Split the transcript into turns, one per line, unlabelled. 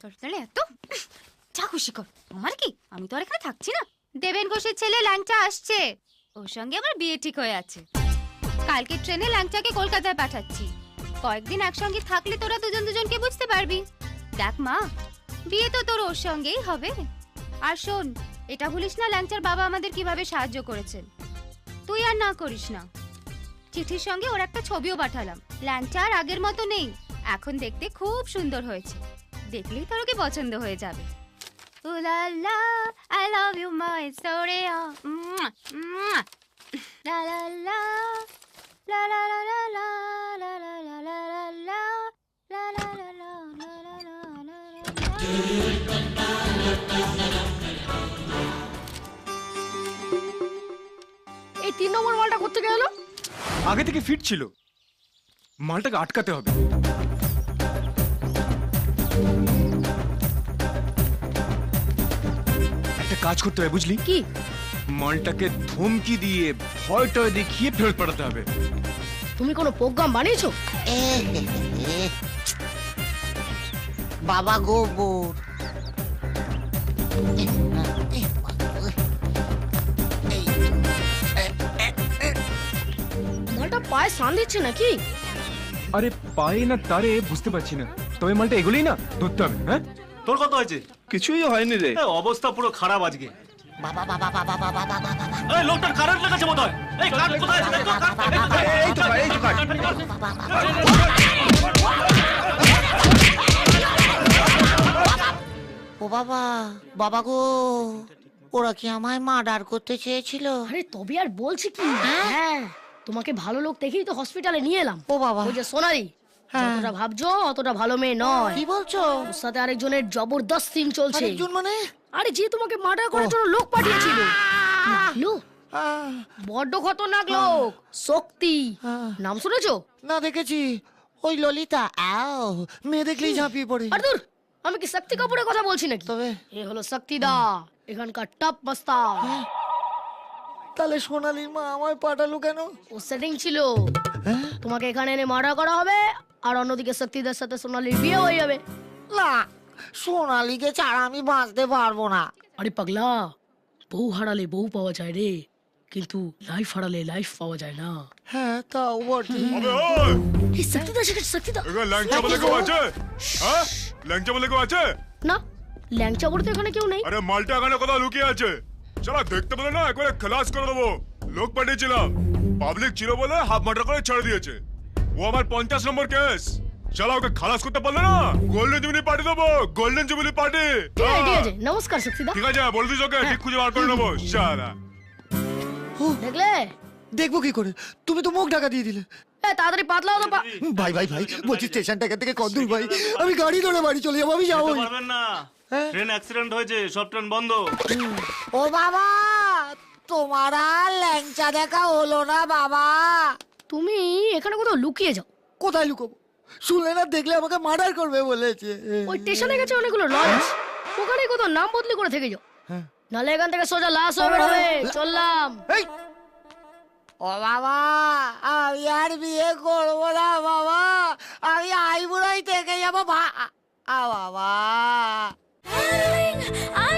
তাহলে এত? যা খুশি কর। আমার কি? আমি তো আর এখানে থাকছি না। দেবেন ঘোষের ছেলে ল্যাংচা আসছে। ওর সঙ্গে আমার বিয়ে ঠিক হয়ে আছে। কালকে ট্রেনে ল্যাংচাকে কলকাতায় পাঠাচ্ছি। কয়েকদিন একসঙ্গে থাকলে তোরা দুজন দুজনকে বুঝতে পারবি। দেখ মা, বিয়ে তো তোর ওর সঙ্গেই হবে। আর শোন, এটা ভুলিস না ল্যাংচার বাবা আমাদের কীভাবে সাহায্য করেছেন। তুই আর না করিস না। চিঠির সঙ্গে ওর একটা ছবিও পাঠালাম। ল্যাংচা আর আগের মতো নেই। এখন দেখতে খুব সুন্দর হয়েছে। দেখলেই তোর ওকে পছন্দ হয়ে যাবে। আই লাভ ইউ মাই সোরে
এই তিন নম্বর মালটা করতে গেল
আগে থেকে ফিট ছিল মালটাকে আটকাতে হবে একটা কাজ করতে হবে বুঝলি?
কি?
মালটাকে ধমকি দিয়ে ভয় টয় দেখিয়ে ফেরত পাঠাতে হবে।
তুমি কোনো প্রোগ্রাম বানিয়েছো?
বাবা গোবর
মালটা পায়ে সান দিচ্ছে নাকি?
আরে পায়ে না তারে বুঝতে পারছি না। তবে মালটা এগুলোই না ধরতে হবে হ্যাঁ?
তোর কত হয়েছে?
কিছুই হয়নি রে।
এ, অবস্থা পুরো খারাপ আজকে।
বাবা বাবা বাবা বাবা বাবা বাবা
এই লোকটার কারেন্ট লেগেছে বোধ হয় এই কাট কোথায় আছে? দেখ তো, কাট, এই তো, কাট,
এই তো কাট, এই তো কাট।
ও বাবা বাবা গো ওরা কি আমায় মার্ডার করতে চেয়েছিল?
আরে তবে আর বলছি কি? হ্যাঁ। তোমাকে ভালো লোক দেখেই তো হসপিটালে নিয়ে এলাম।
ও বাবা।
ওই যে সোনালি
হ্যাঁ।
যতটা ভাবছ অতটা ভালো মেয়ে নয়।
কি বলছো?
ওর সাথে আরেকজনের জবরদস্ত সিন চলছে।
আরেকজন মানে?
আরে যে তোমাকে মার্ডার করার জন্য লোক পাঠিয়েছিল। লো,
আহ,
বড্ড খতরনাক লোক। শক্তি। নাম শুনেছো?
না দেখেছি। ওই ললিতা আও। মেয়ে দেখলেই ঝাঁপিয়ে পড়ে।
আর দূর আমি কি শক্তি কাপুরের কথা বলছি নাকি?
তবে
এ হলো শক্তিদা এখানকার টপ মাস্তা
তাহলে সোনালির মা আমায় পাঠালো কেন?
ও সেটিং ছিল।
হ্যাঁ?
তোমাকে এখানে এনে মার্ডার করা হবে আর অন্যদিকে শক্তিদার সাথে সোনালির বিয়ে হয়ে যাবে।
না সোনালিকে ছাড়া আমি বাঁচতে পারব না।
আরে পাগলা বউ হারালে বউ পাওয়া যায় রে কিন্তু লাইফ হারালে লাইফ পাওয়া যায় না।
হ্যাঁ তাও বটে।
এই শক্তিদা শেখে শক্তিদা
ল্যাংচা বলে কেউ আছে হ্যাঁ ল্যাংচা বলে কেউ আছে?
না ল্যাংচা বলতে এখানে কেউ নেই
আরে মালটা এখানে কোথাও লুকিয়ে আছে চলা দেখতে বলে না একবারে খালাস করে দেবো লোক পাঠিয়েছিলাম পাবলিক ছিল বলে হাফ মার্টার করে ছেড়ে দিয়েছে ও আমার পঞ্চাশ নম্বর কেস চলা ওকে খালাস করতে পারলে না গোল্ডেন জুবিলি পার্টি দেবো গোল্ডেন জুবিলি পার্টি
ঠিক আছে নমস্কার শক্তিদা
ঠিক আছে বলে দিস ওকে ঠিক খুঁজে বার করে নেব শালা
দেখলে
দেখব কি করে তুমি তো মুখ ঢাকা দিয়ে দিলে
এ তাড়াতাড়ি পাতলাও তো পা-
ভাই ভাই ভাই বলছি স্টেশনটা এখান থেকে কত দূর ভাই আমি গাড়ি ধরে বাড়ি চলে যাব আমি যাব
পারবেন না? ট্রেন অ্যাক্সিডেন্ট হয়েছে সব ট্রেন বন্ধ।
ও বাবা তোমার আর ল্যাংচা দেখা হলো না বাবা।
তুমি এখানে কোথাও লুকিয়ে যাও।
কোথায় লুকোবো? শুনলে না দেখলে আমাকে মার্ডার করবে বলেছে।
ওই স্টেশনে গেছে অনেকগুলো লঞ্চ। ওখানে কোথাও নাম বদলি করে থেকে যাও।
হ্যাঁ।
নালে এখান থেকে সোজা লাশ হয়ে। বেরোবে চললাম।
ও বাবা আমি আর বিয়ে করব না বাবা। আমি আইবুড়াই থেকে যাব বাবা। I